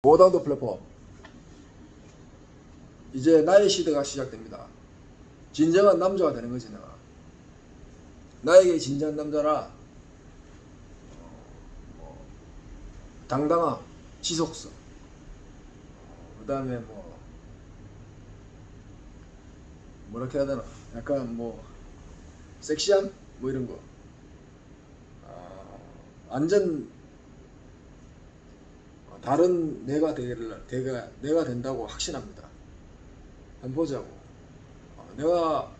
고당도 플랫폼 이제 나의 시대가 시작됩니다. 진정한 남자가 되는 거지 내가. 나에게 진정한 남자라 어, 뭐, 당당함, 지속성, 그 다음에 뭐 뭐렇게 해야 되나? 약간 뭐 섹시함 뭐 이런 거. 아, 완전 다른 내가 되기를 내가 내가 된다고 확신합니다. 한번 보자고. 어, 내가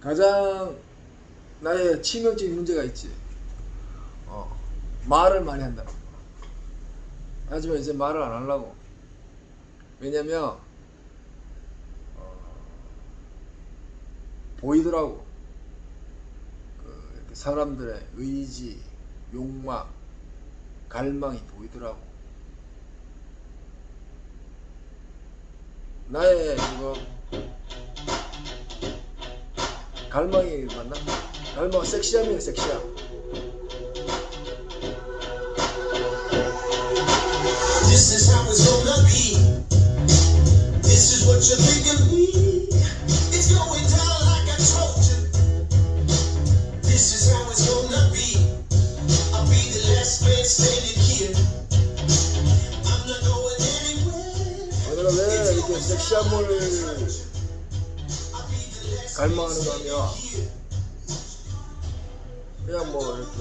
가장 나의 치명적인 문제가 있지. 어, 말을 많이 한다는 거. 하지만 이제 말을 안 하려고. 왜냐면 어, 보이더라고. 그 사람들의 의지, 욕망, 갈망이 보이더라고. 나의 이거 갈망이 맞나? 갈망 섹시함이야 섹시함. This is how it's gonna be. This is what you think of me. It's going down like I told you. This is how it's gonna be. 이렇게 섹시함을 갈망하는 거 하면 그냥 뭐 이렇게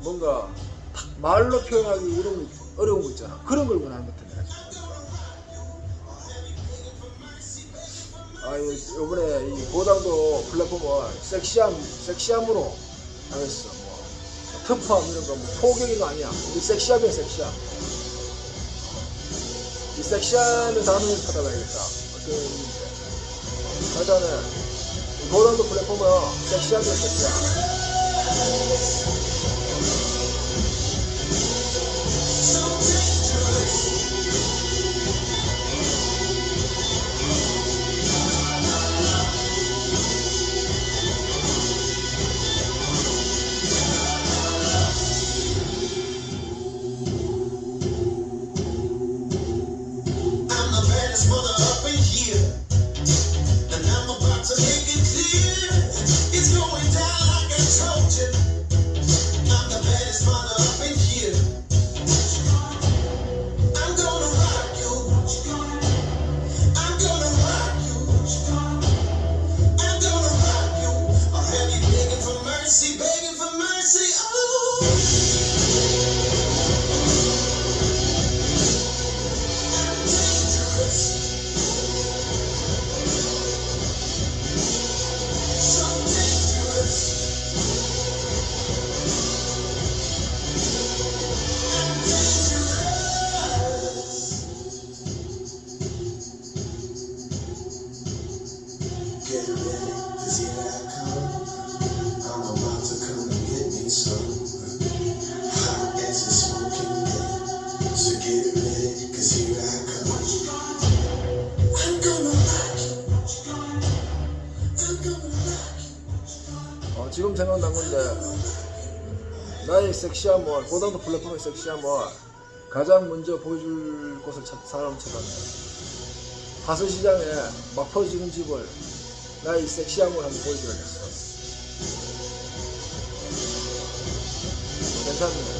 뭔가 탁 말로 표현하기 거 어려운 거 있잖아. 그런 걸 원하는 것 같아 내가. 아, 이- 요번에 이 고당도 플랫폼을 섹시함, 섹시함으로 하겠어. 뭐, 터프함 이런 거, 뭐, 포격이가 아니야. 이 섹시함이야, 섹시함. 이 섹시함의 단어를 찾아봐야겠다. 어떤 이 고당도 플랫폼은 섹시함이야, 섹시 much the 지금 생각난 건데 나의 섹시함을 고당도 플랫폼의 섹시함을 가장 먼저 보여줄 곳을 찾, 사람 찾았네. 하수시장에 막 퍼지는 집을 나의 섹시함을 한번 보여줘야겠어. 괜찮네